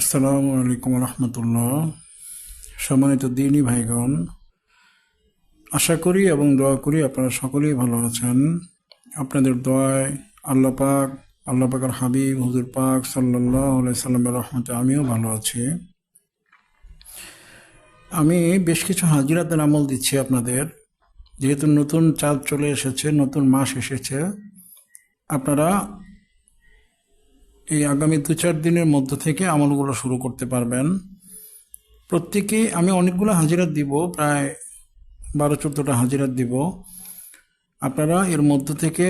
আসসালামু আলাইকুম রহমতুল্লাহ। সম্মানিত দিনী ভাইগণ, আশা করি এবং দোয়া করি আপনারা সকলেই ভালো আছেন। আপনাদের দোয়ায় আল্লাহ পাক, আল্লাহ পাকের হাবিব, হুজুর পাক সাল্লাহ সাল্লামের রহমতে আমিও ভালো আছি। আমি বেশ কিছু হাজিরাতের আমল দিচ্ছি আপনাদের। যেহেতু নতুন চাঁদ চলে এসেছে, নতুন মাস এসেছে, আপনারা এই আগামী দু চার দিনের মধ্য থেকে আমলগুলো শুরু করতে পারবেন। প্রত্যেকে আমি অনেকগুলো হাজিরা দিব, প্রায় বারো চোদ্দোটা হাজিরা দিব। আপনারা এর মধ্য থেকে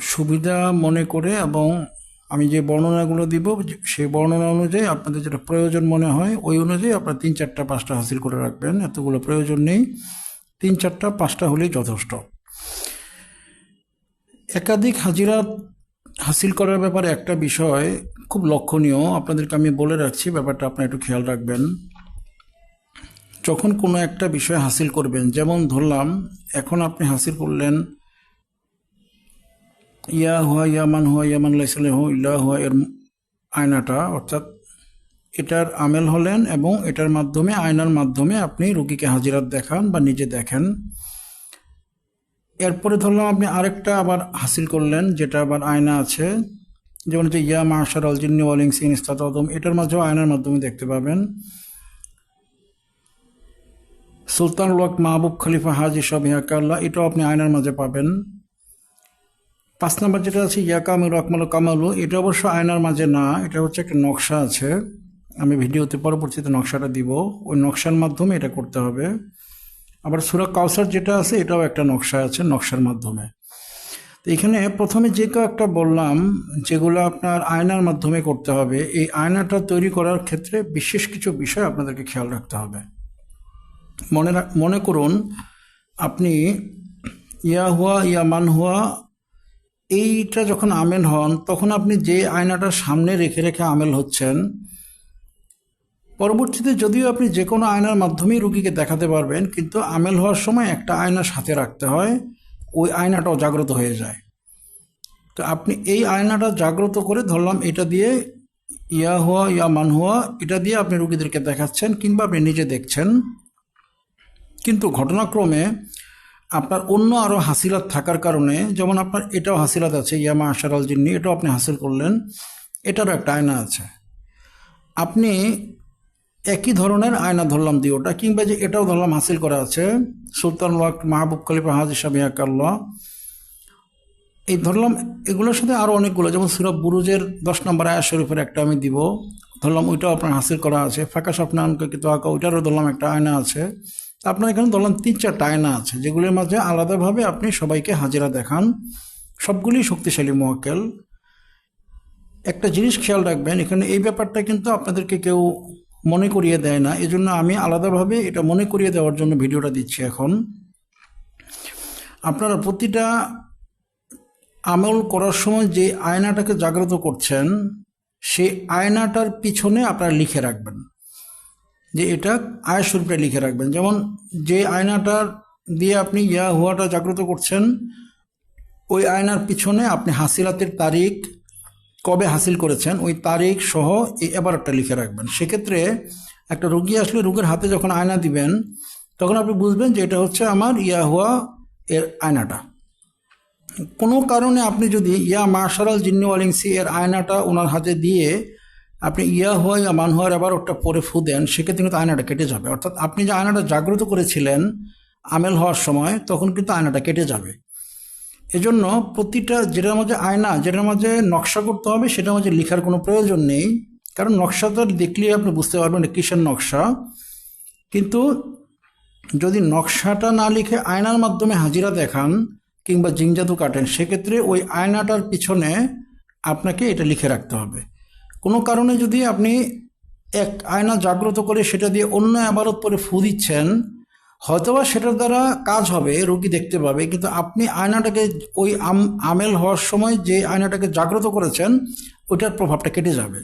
সুবিধা মনে করে এবং আমি যে বর্ণনাগুলো দিব সেই বর্ণনা অনুযায়ী আপনাদের যেটা প্রয়োজন মনে হয়, ওই অনুযায়ী আপনারা তিন চারটা পাঁচটা হাসিল করে রাখবেন। এতগুলো প্রয়োজন নেই। তিন চারটা পাঁচটা হলেই যথেষ্ট। একাধিক হাজিরা হাসিল করার ব্যাপারে একটা বিষয় খুব লক্ষণীয়। আপনাদেরকে আমি বলে রাখছি, ব্যাপারটা আপনার একটু খেয়াল রাখবেন। যখন কোনো একটা বিষয় হাসিল করবেন, যেমন ধরলাম, এখন আপনি হাসিল করলেন, ইয়া হুয়া ইয়ামান হুয়া ইয়ামান লাইসালে হু ইল্লা হুয়া এর আয়নাটা, অর্থাৎ এটার আমেল হলেন এবং এটার মাধ্যমে, আয়নার মাধ্যমে আপনি রুগীকে হাজিরাত দেখান বা নিজে দেখেন। এরপরে ধরলাম আপনি আরেকটা আবার হাসিল করলেন, যেটা আবার আয়না আছে, যেমন যে ইয়া মার্শাল আল জিন্নি ওয়ালিং সিন ইস্তাতম এটার মাঝেও আয়নার মাধ্যমে দেখতে পাবেন। সুলতান ওয়াক মাহবুব খলিফা হাজি সব ইয়াকাল্লাহ এটাও আপনি আয়নার মাঝে পাবেন। পাঁচ নম্বর যেটা আছে ইয়াকাম রকমাল কামালু, এটা অবশ্য আয়নার মাঝে না, এটা হচ্ছে একটা নকশা আছে। আমি ভিডিওতে পরবর্তীতে নকশাটা দিব। ওই নকশার মাধ্যমে এটা করতে হবে। আবার সুরা কাউসার যেটা আছে, এটাও একটা নকশা আছে, নকশার মাধ্যমে। তো এখানে প্রথমে যে কয়েকটা বললাম, যেগুলো আপনার আয়নার মাধ্যমে করতে হবে, এই আয়নাটা তৈরি করার ক্ষেত্রে বিশেষ কিছু বিষয় আপনাদেরকে খেয়াল রাখতে হবে। মনে মনে করুন, আপনি ইয়া হুয়া, ইয়া মান হুয়া, এইটা যখন আমেল হন, তখন আপনি যে আয়নাটার সামনে রেখে রেখে আমেল হচ্ছেন পরবর্তীতে যদিও আপনি যে কোনো আয়নার মাধ্যমেই রুগীকে দেখাতে পারবেন, কিন্তু আমেল হওয়ার সময় একটা আয়না সাথে রাখতে হয়, ওই আয়নাটাও জাগ্রত হয়ে যায়। তো আপনি এই আয়নাটা জাগ্রত করে ধরলাম, এটা দিয়ে ইয়া হওয়া ইয়া মান হওয়া এটা দিয়ে আপনি রুগীদেরকে দেখাচ্ছেন কিংবা আপনি নিজে দেখছেন। কিন্তু ঘটনাক্রমে আপনার অন্য আরও হাসিলাত থাকার কারণে, যেমন আপনার এটাও হাসিলাত আছে ইয়ামা আশার আল জিন্নি, এটাও আপনি হাসিল করলেন, এটারও একটা আয়না আছে। আপনি একই ধরনের আয়না ধরলাম দিয়ে ওটা, কিংবা যে এটাও ধরলাম হাসিল করা আছে। সুলতান ওয়াক মাহবুব খলিফা হাজি সাবিয়াকাল্লাহ এই ধরলাম, এগুলোর সাথে আরও অনেকগুলো, যেমন সুরব বুরুজের দশ নম্বর আয়া শরীফের একটা আমি দিব। ধরলাম, ওইটাও আপনার হাসিল করা আছে। ফাঁকা স্বপ্নানকে কিন্তু আঁকা, ওইটারও ধরলাম একটা আয়না আছে। আপনার এখানে ধরলাম তিন চারটা আয়না আছে, যেগুলির মাঝে আলাদাভাবে আপনি সবাইকে হাজিরা দেখান। সবগুলি শক্তিশালী মোয়াক্কেল। একটা জিনিস খেয়াল রাখবেন, এখানে এই ব্যাপারটা কিন্তু আপনাদেরকে কেউ মনে করিয়ে দেয় না। এজন্য আমি আলাদাভাবে এটা মনে করিয়ে দেওয়ার জন্য ভিডিওটা দিচ্ছি এখন। আপনারা প্রতিটা আমল করার সময় যে আয়নাটাকে জাগ্রত করছেন, সেই আয়নাটার পিছনে আপনারা লিখে রাখবেন। যে এটা আয় স্বরূপে লিখে রাখবেন। যেমন যে আয়নাটার দিয়ে আপনি ইয়া হুয়াটা জাগ্রত করছেন, ওই আয়নার পিছনে আপনি হাসিলাতের তারিখ কবে হাসিল করেছেন, ওই তারিখ সহ এই এবারটা লিখে রাখবেন। সেক্ষেত্রে একটা রুগী আসলে রোগীর হাতে যখন আয়না দিবেন, তখন আপনি বুঝবেন যে এটা হচ্ছে আমার ইয়া হুয়া এর আয়নাটা। কোনো কারণে আপনি যদি ইয়া মার্শাল জিন্নু আলিংসি এর আয়নাটা ওনার হাতে দিয়ে আপনি ইয়া হওয়া ইয়া মান হওয়ার আবার ওটা পরে ফু দেন, সেক্ষেত্রে কিন্তু আয়নাটা কেটে যাবে। অর্থাৎ আপনি যে আয়নাটা জাগ্রত করেছিলেন আমেল হওয়ার সময়, তখন কিন্তু আয়নাটা কেটে যাবে। এজন্য প্রতিটা যেটার মাঝে আয়না, যেটার মাঝে নকশা করতে হবে, সেটার মাঝে লেখার কোনো প্রয়োজন নেই। কারণ নকশাটা দেখলেই আপনি বুঝতে পারবেন কিসের নকশা। কিন্তু যদি নকশাটা না লিখে আয়নার মাধ্যমে হাজিরা দেখান কিংবা জিংজাদু কাটেন, সেক্ষেত্রে ওই আয়নাটার পিছনে আপনাকে এটা লিখে রাখতে হবে। কোনো কারণে যদি আপনি এক আয়না জাগ্রত করে সেটা দিয়ে অন্য আবারত পরে ফু দিচ্ছেন হয়তোবা সেটার দ্বারা কাজ হবে, রোগী দেখতে পাবে, কিন্তু আপনি আয়নাটাকে ওই আমেল হওয়ার সময় যে আয়নাটাকে জাগ্রত করেছেন, ওইটার প্রভাবটা কেটে যাবে।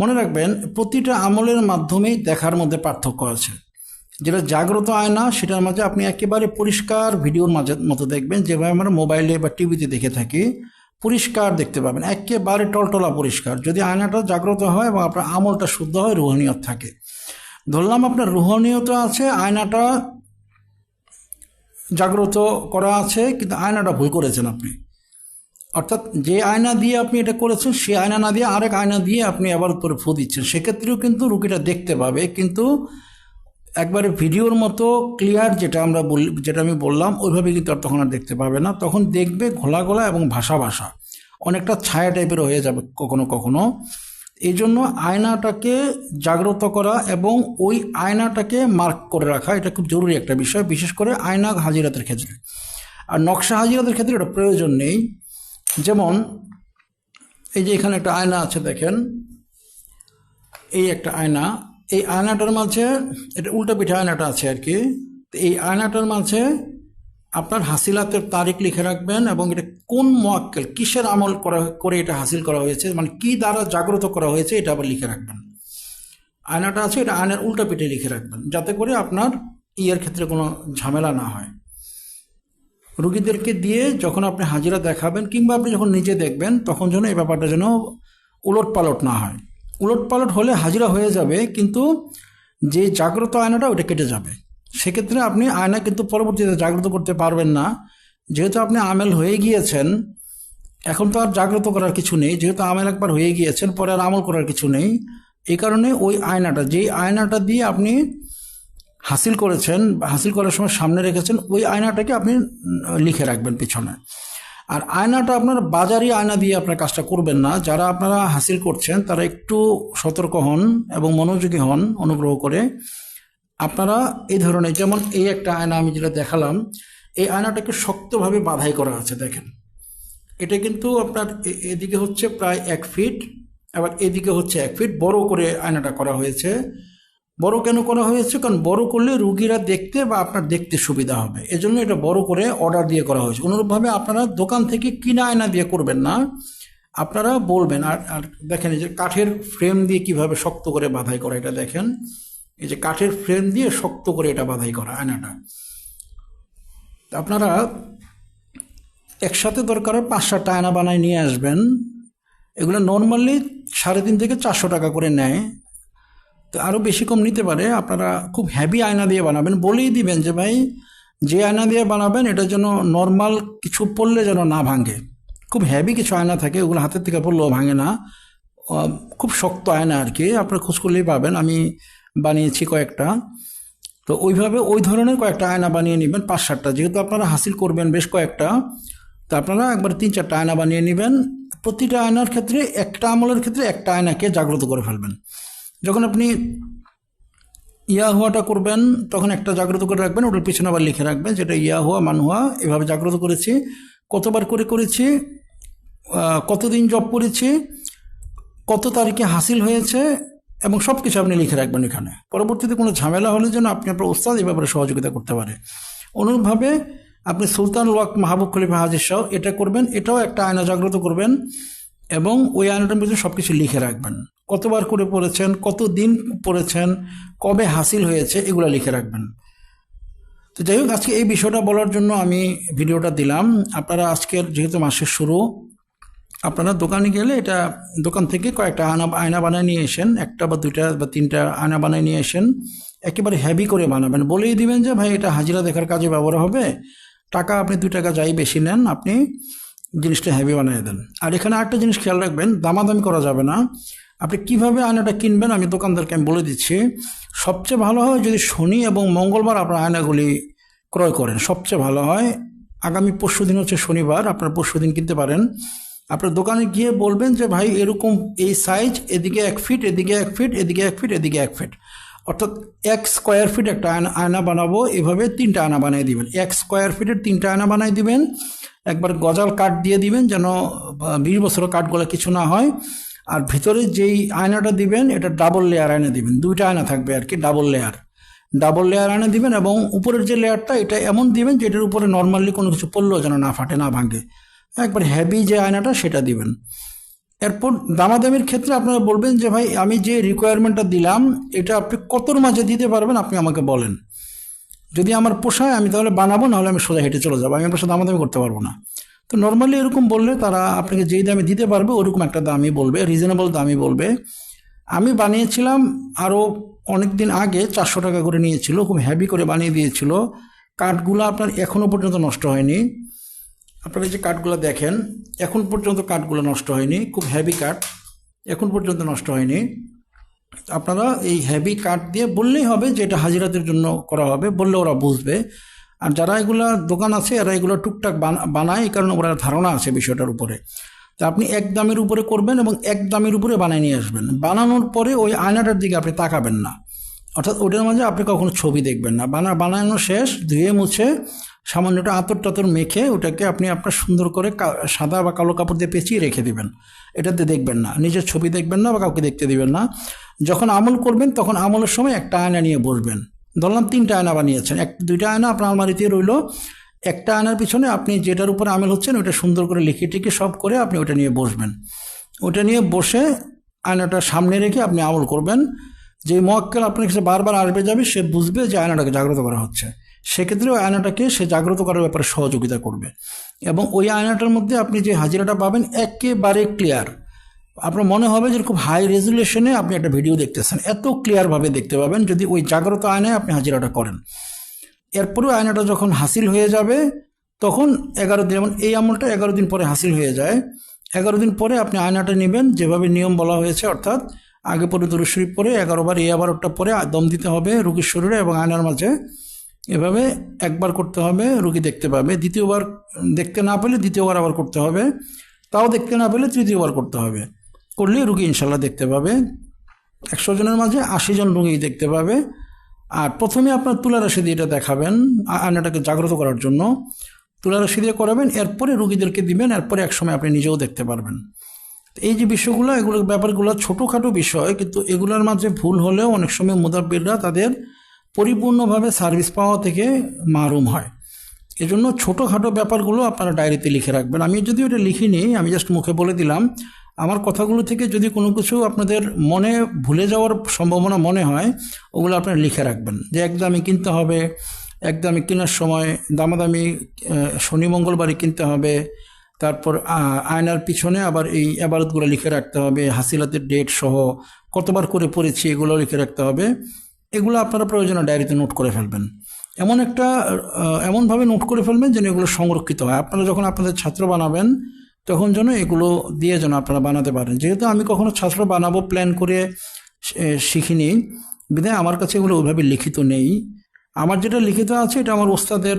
মনে রাখবেন, প্রতিটা আমলের মাধ্যমেই দেখার মধ্যে পার্থক্য আছে। যেটা জাগ্রত আয়না, সেটার মাঝে আপনি একেবারে পরিষ্কার ভিডিওর মাঝে, মতো দেখবেন, যেভাবে আমরা মোবাইলে বা টিভিতে দেখে থাকি, পরিষ্কার দেখতে পাবেন, একেবারে টলটলা পরিষ্কার। যদি আয়নাটা জাগ্রত হয় এবং আপনার আমলটা শুদ্ধ হয় রুহানিয়ত থাকে। ধরলাম আপনার রুহানিয়ত আছে, আয়নাটা জাগ্রত করা আছে, কিন্তু আয়নাটা ভুল করেছেন আপনি। অর্থাৎ যে আয়না দিয়ে আপনি এটা করেছেন সেই আয়না না দিয়ে আরেক আয়না দিয়ে আপনি আবার উপরে ফু দিচ্ছেন। সেক্ষেত্রেও কিন্তু রুগীটা দেখতে পাবে, কিন্তু একবারে ভিডিওর মতো ক্লিয়ার যেটা আমরা বল, যেটা আমি বললাম, ওইভাবে কিন্তু আর তখন আর দেখতে পাবে না। তখন দেখবে ঘোলা ঘোলা এবং ভাষা ভাষা অনেকটা ছায়া টাইপের হয়ে যাবে কখনো কখনো। এই জন্য আয়নাটাকে জাগ্রত করা এবং ওই আয়নাটাকে মার্ক করে রাখা, এটা খুব জরুরি একটা বিষয়, বিশেষ করে আয়না হাজিরাতের ক্ষেত্রে। আর নকশা হাজিরাতের ক্ষেত্রে এটা প্রয়োজন নেই। যেমন, এই যে এখানে একটা আয়না আছে, দেখেন। এই একটা আয়না, এই আয়নাটার মাঝে, এটা উল্টা পিঠে আয়নাটা আছে আর কি। এই আয়নাটার মাঝে আপনার হাসিলাতের তারিখ লিখে রাখবেন এবং এটা কোন মোয়াক্কেল কিসের আমল করা করে এটা হাসিল করা হয়েছে মানে কি দ্বারা জাগ্রত করা হয়েছে এটা আবার লিখে রাখবেন। আয়নাটা আছে, এটা আয়নার উল্টা পিঠে লিখে রাখবেন, যাতে করে আপনার ইয়ের ক্ষেত্রে কোনো ঝামেলা না হয়। রুগীদেরকে দিয়ে যখন আপনি হাজিরা দেখাবেন কিংবা আপনি যখন নিজে দেখবেন, তখন যেন এই ব্যাপারটা যেন উলট পালট না হয়। উলট পালট হলে হাজিরা হয়ে যাবে, কিন্তু যে জাগ্রত আয়নাটা, ওটা কেটে যাবে। সেক্ষেত্রে আপনি আয়না কিন্তু পরবর্তীতে জাগ্রত করতে পারবেন না। যেহেতু আপনি আমেল হয়ে গিয়েছেন, এখন তো আর জাগ্রত করার কিছু নেই। যেহেতু আমেল একবার হয়ে গিয়েছেন, পরে আর আমল করার কিছু নেই। এই কারণে ওই আয়নাটা, যেই আয়নাটা দিয়ে আপনি হাসিল করেছেন, হাসিল করার সময় সামনে রেখেছেন, ওই আয়নাটাকে আপনি লিখে রাখবেন পিছনে। আর আয়নাটা আপনার বাজারি আয়না দিয়ে আপনার কাজটা করবেন না। যারা আপনারা হাসিল করছেন, তারা একটু সতর্ক হন এবং মনোযোগী হন অনুগ্রহ করে। আপনারা এই ধরনের যেমন এই একটা আয়না আমি যেটা দেখালাম, এই আয়নাটাকে শক্তভাবে বাধাই করা আছে, দেখেন। এটা কিন্তু আপনার এদিকে হচ্ছে প্রায় এক ফিট, আবার এদিকে হচ্ছে এক ফিট, বড় করে আয়নাটা করা হয়েছে। বড় কেন করা হয়েছে? কারণ বড় করলে রুগীরা দেখতে বা আপনার দেখতে সুবিধা হবে। এজন্য এটা বড় করে অর্ডার দিয়ে করা হয়েছে। অনুরূপভাবে আপনারা দোকান থেকে কিনা আয়না দিয়ে করবেন না। আপনারা বলবেন, আর আর দেখেন এই যে কাঠের ফ্রেম দিয়ে কীভাবে শক্ত করে বাধাই করা, এটা দেখেন। এই যে কাঠের ফ্রেম দিয়ে শক্ত করে এটা বাধাই করা আয়নাটা আপনারা একসাথে দরকার হয় পাঁচ সাতটা আয়না বানায় নিয়ে আসবেন। এগুলো নর্মালি সাড়ে তিন থেকে চারশো টাকা করে নেয়। তো আরও বেশি কম নিতে পারে। আপনারা খুব হ্যাভি আয়না দিয়ে বানাবেন। বলেই দিবেন যে, ভাই, যে আয়না দিয়ে বানাবেন এটা যেন নর্মাল কিছু পড়লে যেন না ভাঙে। খুব হ্যাভি কিছু আয়না থাকে, ওগুলো হাতের থেকে পড়লেও ভাঙে না। খুব শক্ত আয়না আর কি। আপনারা খোঁজ করলেই পাবেন। আমি বানিয়েছি কয়েকটা। তো ওইভাবে ওই ধরনের কয়েকটা আয়না বানিয়ে নেবেন পাঁচ সাতটা যেহেতু আপনারা হাসিল করবেন বেশ কয়েকটা, তো আপনারা একবার তিন চারটা আয়না বানিয়ে নেবেন। প্রতিটা আয়নার ক্ষেত্রে, একটা আমলের ক্ষেত্রে একটা আয়নাকে জাগ্রত করে ফেলবেন। যখন আপনি ইয়া হুয়াটা করবেন, তখন একটা জাগ্রত করে রাখবেন, ওটার পিছনে আবার লিখে রাখবেন যেটা ইয়া হুয়া মান হুয়া এভাবে জাগ্রত করেছি। কতবার করে করেছি? কতদিন জব করেছি? কত তারিখে হাসিল হয়েছে? এবং সব কিছু আপনি লিখে রাখবেন এখানে। পরবর্তীতে কোনো ঝামেলা হলে যেন আপনি আপনার ওস্তাদ এই ব্যাপারে সহযোগিতা করতে পারে। অনুরূপভাবে আপনি সুলতান ওয়াক মাহবুব খলিফা হাজির শাহ এটা করবেন, এটাও একটা আয়না জাগ্রত করবেন এবং ওই আয়নাটার মধ্যে সব কিছু লিখে রাখবেন। কতবার করে পড়েছেন কত দিন পড়েছেন, কবে হাসিল হয়েছে, এগুলো লিখে রাখবেন। তো যাই হোক, আজকে এই বিষয়টা বলার জন্য আমি ভিডিওটা দিলাম। আপনারা আজকের, যেহেতু মাসের শুরু আপনারা দোকানে গেলে এটা দোকান থেকে কয়েকটা আয়না আয়না বানায় নিয়ে এসেন একটা বা দুইটা বা তিনটা আয়না বানায় নিয়ে এসেন একেবারে হ্যাভি করে বানাবেন। বলেই দিবেন যে, ভাই, এটা হাজিরা দেখার কাজে ব্যবহার হবে। টাকা আপনি দুই টাকা যাই বেশি নেন, আপনি জিনিসটা হ্যাভি বানিয়ে দেন। আর এখানে আরেকটা জিনিস খেয়াল রাখবেন, দামাদামি করা যাবে না। আপনি কীভাবে আয়নাটা কিনবেন, আমি দোকানদারকে আমি বলে দিচ্ছি। সবচেয়ে ভালো হয় যদি শনি এবং মঙ্গলবার আপনার আয়নাগুলি ক্রয় করেন। সবচেয়ে ভালো হয়, আগামী পরশু দিন হচ্ছে শনিবার, আপনার পরশু দিন কিনতে পারেন। আপনার দোকানে গিয়ে বলবেন যে, ভাই, এরকম এই সাইজ এদিকে এক ফিট এদিকে এক ফিট এদিকে এক ফিট এদিকে এক ফিট অর্থাৎ এক স্কোয়ার ফিট একটা আয়না আয়না বানাবো, এভাবে তিনটা আয়না বানিয়ে দিবেন। এক স্কোয়ার ফিটের তিনটা আয়না বানিয়ে দিবেন। একবার গজাল কাঠ দিয়ে দিবেন যেন বিশ বছরের কাঠগুলো কিছু না হয়। আর ভিতরে যেই আয়নাটা দিবেন, এটা ডাবল লেয়ার আয়না দিবেন। দুইটা আয়না থাকবে আর কি ডাবল লেয়ার ডাবল লেয়ার আয়না দিবেন এবং উপরের যে লেয়ারটা এটা এমন দিবেন যেটার উপরে নর্মালি কোনো কিছু পড়লেও যেন না ফাটে, না ভাঙে। একবার হ্যাভি যে আয়নাটা সেটা দিবেন। এরপর দামাদামির ক্ষেত্রে আপনারা বলবেন যে, ভাই, আমি যে রিকোয়ারমেন্টটা দিলাম, এটা আপনি কতর মাঝে দিতে পারবেন আপনি আমাকে বলেন। যদি আমার পোষায় আমি তাহলে বানাবো, নাহলে আমি সোজা হেঁটে চলে যাব, আমি আপনার সাথে দামাদামি করতে পারব না। তো নর্মালি এরকম বললে তারা আপনাকে যেই দামে দিতে পারবে, ওরকম একটা দামই বলবে রিজনেবল দামই বলবে। আমি বানিয়েছিলাম আরও অনেক দিন আগে, চারশো টাকা করে নিয়েছিল, খুব হ্যাভি করে বানিয়ে দিয়েছিল। কাঠগুলো আপনার এখনও পর্যন্ত নষ্ট হয়নি। আপনারা যে কাঠগুলো দেখেন, এখন পর্যন্ত কাঠগুলো নষ্ট হয়নি, খুব হ্যাভি কাঠ, এখন পর্যন্ত নষ্ট হয়নি। আপনারা এই হেভি কাঠ দিয়ে বললেই হবে যে এটা হাজিরাদের জন্য করা হবে, বললে ওরা বুঝবে। আর যারা এগুলা দোকান আছে, এরা এগুলো টুকটাক বানা- বানায়, এই কারণে ওরা ধারণা আছে বিষয়টার উপরে। তা আপনি এক দামের উপরে করবেন এবং এক দামের উপরে বানিয়ে নিয়ে আসবেন। বানানোর পরে ওই আয়নাটার দিকে আপনি তাকাবেন না। অর্থাৎ ওটার মাঝে আপনি কখনো ছবি দেখবেন না। বানা, বানানো শেষ, ধুয়ে মুছে সামান্য একটা আতর টাতর মেখে ওটাকে আপনি আপনার সুন্দর করে সাদা বা কালো কাপড় দিয়ে পেঁচিয়ে রেখে দিবেন। এটাতে দেখবেন না। নিজের ছবি দেখবেন না বা কাউকে দেখতে দিবেন না। যখন আমল করবেন, তখন আমলের সময় একটা আয়না নিয়ে বসবেন। ধরলাম তিনটা আয়না বানিয়েছেন। এক, দুইটা আয়না আপনার আলমারিতে রইল। একটা আয়নার পিছনে আপনি যেটার উপরে আমল হচ্ছেন ওটা সুন্দর করে লিখে টিকে সব করে আপনি ওটা নিয়ে বসবেন। ওটা নিয়ে বসে আয়নাটা সামনে রেখে আপনি আমল করবেন। যে মোয়াক্কেল আপনার কাছে বারবার আসবে যাবে, সে বুঝবে যে আয়নাটাকে জাগ্রত করা হচ্ছে। সেক্ষেত্রে ওই আয়নাটাকে সে জাগ্রত করার ব্যাপারে সহযোগিতা করবে। এবং ওই আয়নাটার মধ্যে আপনি যে হাজিরাটা পাবেন একেবারে ক্লিয়ার আপনার মনে হবে যে খুব হাই রেজুলেশনে আপনি একটা ভিডিও দেখতেছেন। এত ক্লিয়ারভাবে দেখতে পাবেন যদি ওই জাগ্রত আয়নায় আপনি হাজিরাটা করেন। এরপরেও আয়নাটা যখন হাসিল হয়ে যাবে, তখন এগারো দিন, যেমন এই আমলটা এগারো দিন পরে হাসিল হয়ে যায়। এগারো দিন পরে আপনি আয়নাটা নেবেন, যেভাবে নিয়ম বলা হয়েছে, অর্থাৎ আগে পরে দুরুশরী পরে এগারোবার এই আবারটা পরে দম দিতে হবে রুগীর শরীরে এবং আয়নার মাঝে। এভাবে একবার করতে হবে, রুগী দেখতে পাবে। দ্বিতীয়বার দেখতে না পেলে দ্বিতীয়বার আবার করতে হবে। তাও দেখতে না পেলে তৃতীয়বার করতে হবে। করলে রুগী ইনশাল্লাহ দেখতে পাবে। একশো জনের মাঝে আশি জন রুগী দেখতে পাবে। আর প্রথমে আপনার তুলা রাশি দিয়ে এটা দেখাবেন আয়নাটাকে জাগ্রত করার জন্য। তুলা রাশি দিয়ে করাবেন, এরপরে রুগীদেরকে দিবেন, এরপরে একসময় আপনি নিজেও দেখতে পারবেন। এই যে বিষয়গুলো, এগুলো ব্যাপারগুলো ছোটোখাটো বিষয়, কিন্তু এগুলোর মাঝে ভুল হলেও অনেক সময় মুদাব্বিররা তাদের পরিপূর্ণভাবে সার্ভিস পাওয়া থেকে মারুম হয়। এজন্য ছোটোখাটো ব্যাপারগুলো আপনারা ডায়েরিতে লিখে রাখবেন। আমি যদি ওটা লিখিনি, আমি জাস্ট মুখে বলে দিলাম। আমার কথাগুলো থেকে যদি কোনো কিছু আপনাদের মনে ভুলে যাওয়ার সম্ভাবনা মনে হয়, ওগুলো আপনারা লিখে রাখবেন। যে একদমই কিনতে হবে একদমই কেনার সময় দামাদামি শনি মঙ্গলবারই কিনতে হবে, তারপর আয়নার পিছনে আবার এই আবারতগুলো লিখে রাখতে হবে, হাসিলাতের ডেট সহ কতবার করে পড়েছি এগুলো লিখে রাখতে হবে। এগুলো আপনারা প্রয়োজনে ডায়েরিতে নোট করে ফেলবেন। এমন একটা এমনভাবে নোট করে ফেলবেন যেন এগুলো সংরক্ষিত হয়। আপনারা যখন আপনাদের ছাত্র বানাবেন, তখন যেন এগুলো দিয়ে যেন আপনারা বানাতে পারেন। যেহেতু আমি কখনো ছাত্র বানাবো প্ল্যান করে শিখিনি, বিধায় আমার কাছে এগুলো ওইভাবে লিখিত নেই। আমার যেটা লিখিত আছে, এটা আমার ওস্তাদের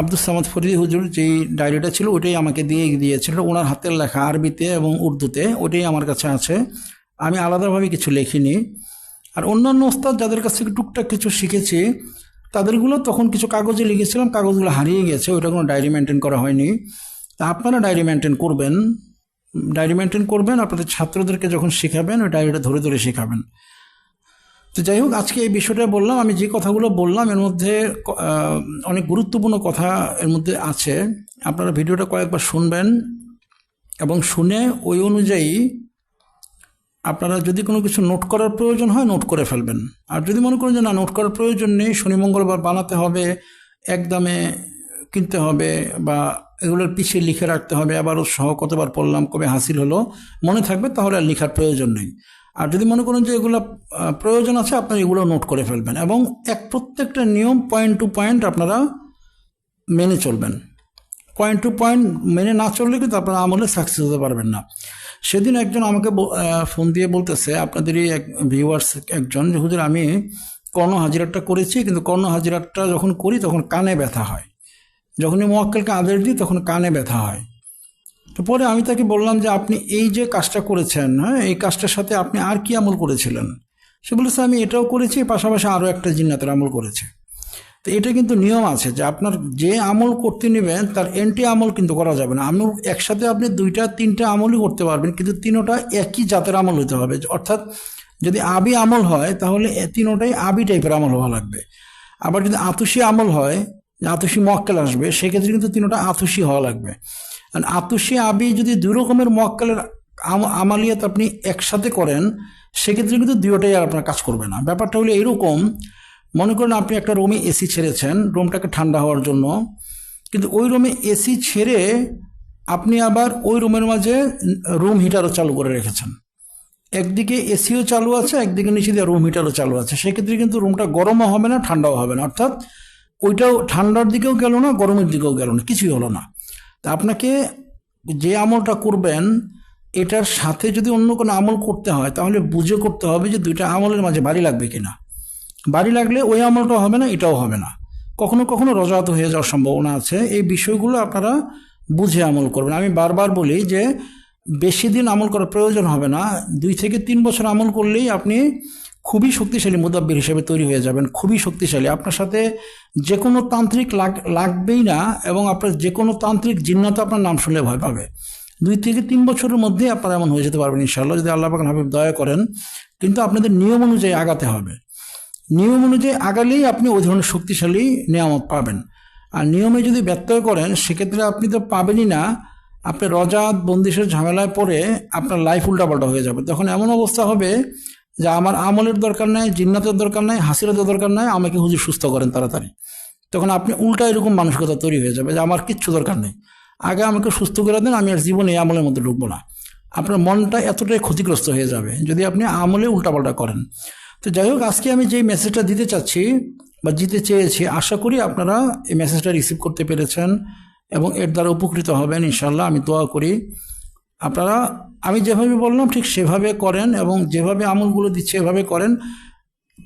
আব্দুল সামাদ ফরিদি হুজুর যেই ডায়েরিটা ছিল ওটাই আমাকে দিয়ে দিয়েছিল। ওনার হাতের লেখা আরবিতে এবং উর্দুতে ওটাই আমার কাছে আছে। আমি আলাদাভাবে কিছু লিখিনি। আর অন্যান্য ওস্তাদ যাদের কাছ থেকে টুকটাক কিছু শিখেছি, তাদেরগুলো তখন কিছু কাগজে লিখেছিলাম, কাগজগুলো হারিয়ে গেছে, ওইটা কোনো ডায়েরি মেনটেন করা হয়নি। তা আপনারা ডায়েরি মেনটেন করবেন। ডায়েরি মেনটেন করবেন, আপনাদের ছাত্রদেরকে যখন শেখাবেন, ওই ডায়েরিটা ধরে ধরে শেখাবেন। তো যাই হোক, আজকে এই বিষয়টা বললাম, আমি যে কথাগুলো বললাম, এর মধ্যে অনেক গুরুত্বপূর্ণ কথা এর মধ্যে আছে। আপনারা ভিডিওটা কয়েকবার শুনবেন এবং শুনে ওই অনুযায়ী আপনারা যদি কোনো কিছু নোট করার প্রয়োজন হয়, নোট করে ফেলবেন। আর যদি মনে করেন যে না, নোট করার প্রয়োজন নেই, শনি মঙ্গলবার বানাতে হবে একদমে কিনতে হবে বা এগুলোর পিছিয়ে লিখে রাখতে হবে, আবারও সহ কতবার পড়লাম, কবে হাসিল হলো, মনে থাকবে, তাহলে আর লেখার প্রয়োজন নেই। আর যদি মনে করেন যে এগুলো প্রয়োজন আছে, আপনারা এগুলো নোট করে ফেলবেন এবং এক প্রত্যেকটা নিয়ম পয়েন্ট টু পয়েন্ট আপনারা মেনে চলবেন। পয়েন্ট টু পয়েন্ট মেনে না চললে কিন্তু আপনারা আমলে সাকসেস হতে পারবেন না। সেদিন একজন আমাকে ফোন দিয়ে বলতেছে, আপনাদেরই এক ভিউয়ার্স একজন, যে হুজুর আমি কর্ণ হাজিরাটা করেছি, কিন্তু কর্ণ হাজিরাটা যখন করি তখন কানে ব্যথা হয়। যখনই মোয়াক্কেলকে আদেশ দিই তখন কানে ব্যথা হয়। তো পরে আমি তাকে বললাম যে, আপনি এই যে কাজটা করেছেন হ্যাঁ এই কাজটার সাথে আপনি আর কি আমল করেছিলেন? সে বলেছে আমি এটাও করেছি, পাশাপাশি আরও একটা জিন্নাতের আমল করেছি। তো এটা কিন্তু নিয়ম আছে যে আপনার যে আমল করতে নেবেন, তার এন্টি আমল কিন্তু করা যাবে না। আমল একসাথে আপনি দুইটা, তিনটা আমলই করতে পারবেন, কিন্তু তিনোটা একই জাতের আমল হতে হবে। অর্থাৎ যদি আবি আমল হয়, তাহলে তিনোটাই আবি টাইপের আমল হওয়া লাগবে। আবার যদি আতুষি আমল হয় আতুষি মক্কেল আসবে, সেক্ষেত্রে কিন্তু তিনোটা আতুষি হওয়া লাগবে। আর আতুষি আবি যদি দুই রকমের মক্কেলের আম- আমালিয়াত আপনি একসাথে করেন, সেক্ষেত্রে কিন্তু দুটোটাই আর আপনার কাজ করবে না। ব্যাপারটা হলো এরকম মনে করেন আপনি একটা রুমে এসি ছেড়েছেন, রুমটাকে ঠান্ডা হওয়ার জন্য, কিন্তু ওই রুমে এসি ছেড়ে আপনি আবার ওই রুমের মাঝে রুম হিটারও চালু করে রেখেছেন। একদিকে এসিও চালু আছে, একদিকে নিচে দিয়ে রুম হিটারও চালু আছে। সেক্ষেত্রে কিন্তু রুমটা গরমও হবে না, ঠান্ডাও হবে না। অর্থাৎ ওইটাও ঠান্ডার দিকেও গেল না, গরমের দিকেও গেল না, কিছুই হলো না। তা আপনাকে যে আমলটা করবেন, এটার সাথে যদি অন্য কোনো আমল করতে হয়, তাহলে বুঝে করতে হবে যে দুইটা আমলের মাঝে বাড়ি লাগবে কিনা। বাড়ি লাগলে ওই আমলটা হবে না, এটাও হবে না। কখনো কখনো রজাত হয়ে যাওয়ার সম্ভাবনা আছে। এই বিষয়গুলো আপনারা বুঝে আমল করবেন। আমি বারবার বলি যে বেশি দিন আমল করার প্রয়োজন হবে না। দুই থেকে তিন বছর আমল করলেই আপনি খুবই শক্তিশালী মুদাব্বির হিসেবে তৈরি হয়ে যাবেন, খুবই শক্তিশালী। আপনার সাথে যে কোনো তান্ত্রিক লাগ, লাগবেই না এবং আপনার যে কোনো তান্ত্রিক জিন্নাত আপনার নাম শুনলে ভয় পাবে। দুই থেকে তিন বছরের মধ্যে আপনারা এমন হয়ে যেতে পারবেন ইনশাআল্লাহ। যদি আল্লাহ হাবিব দয়া করেন, কিন্তু আপনাদের নিয়ম অনুযায়ী আগাতে হবে। নিয়ম অনুযায়ী আগালেই আপনি ওই ধরনের শক্তিশালী নিয়ামত পাবেন। আর নিয়মে যদি ব্যত্যয় করেন, সেক্ষেত্রে আপনি তো পাবেনই না। আপনি রজাত, বন্দিশের ঝামেলায় পড়ে আপনার লাইফ উল্টাপাল্টা হয়ে যাবে। তখন এমন অবস্থা হবে যে আমার আমলের দরকার নাই, জিন্নাতের দরকার নাই হাসিরাতের দরকার নাই, আমাকে হুজুর সুস্থ করেন তাড়াতাড়ি। তখন আপনি উল্টা এরকম মানসিকতা তৈরি হয়ে যাবে যে আমার কিচ্ছু দরকার নেই। আগে আমাকে সুস্থ করে দেন, আমি আর জীবনে আমলের মধ্যে ঢুকবো না। আপনার মনটা এতটাই ক্ষতিগ্রস্ত হয়ে যাবে যদি আপনি আমলে উল্টাপাল্টা করেন। তো যাই হোক, আজকে আমি যেই মেসেজটা দিতে চাচ্ছি বা দিতে চেয়েছি, আশা করি আপনারা এই মেসেজটা রিসিভ করতে পেরেছেন এবং এর দ্বারা উপকৃত হবেন ইনশাল্লাহ আমি দোয়া করি। আপনারা, আমি যেভাবে বললাম, ঠিক সেভাবে করেন এবং যেভাবে আমলগুলো দিচ্ছে, এভাবে করেন।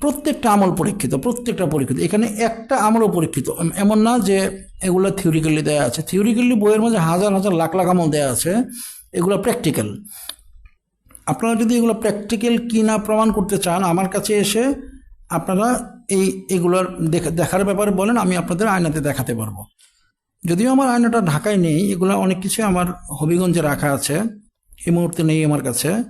প্রত্যেকটা আমল পরীক্ষিত, প্রত্যেকটা পরীক্ষিত। এখানে একটা আমলও পরীক্ষিত। এমন না যে এগুলো থিওরিক্যালি দেওয়া আছে। থিওরিক্যালি বইয়ের মধ্যে হাজার হাজার, লাখ লাখ আমল দেওয়া আছে। এগুলো প্র্যাকটিক্যাল আপনারা যদি এগুলো প্র্যাকটিক্যাল কি না প্রমাণ করতে চান, আমার কাছে এসে আপনারা এই এগুলোর দেখা- দেখার ব্যাপারে বলেন, আমি আপনাদের আয়নাতে দেখাতে পারব। যদিও আমার আয়নাটা ঢাকায় নেই, এগুলো অনেক কিছু আমার হবিগঞ্জে রাখা আছে, এই মুহূর্তে নেই আমার কাছে।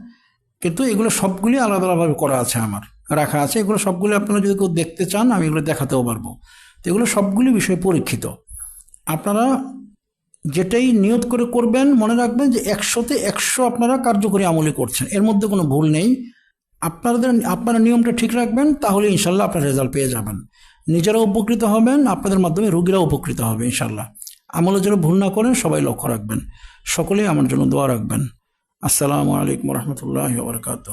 কিন্তু এগুলো সবগুলি আলাদা আলাদাভাবে করা আছে আমার, রাখা আছে। এগুলো সবগুলি আপনারা যদি কেউ দেখতে চান, আমি এগুলো দেখাতেও পারব। তো এগুলো সবগুলি বিষয় পরীক্ষিত। আপনারা যেটাই নিয়ত করে করবেন, মনে রাখবেন যে একশোতে একশো আপনারা কার্যকরী আমলি করছেন। এর মধ্যে কোনো ভুল নেই। আপনাদের, আপনারা নিয়মটা ঠিক রাখবেন, তাহলে ইনশাল্লাহ আপনার রেজাল্ট পেয়ে যাবেন। নিজেরা উপকৃত হবেন, আপনাদের মাধ্যমে রোগীরা উপকৃত হবে ইনশাল্লাহ। আমলে যেন ভুল না করেন, সবাই লক্ষ্য রাখবেন। সকলেই আমার জন্য দোয়া রাখবেন। আসসালামু আলাইকুম রহমতুল্লাহ বরকাত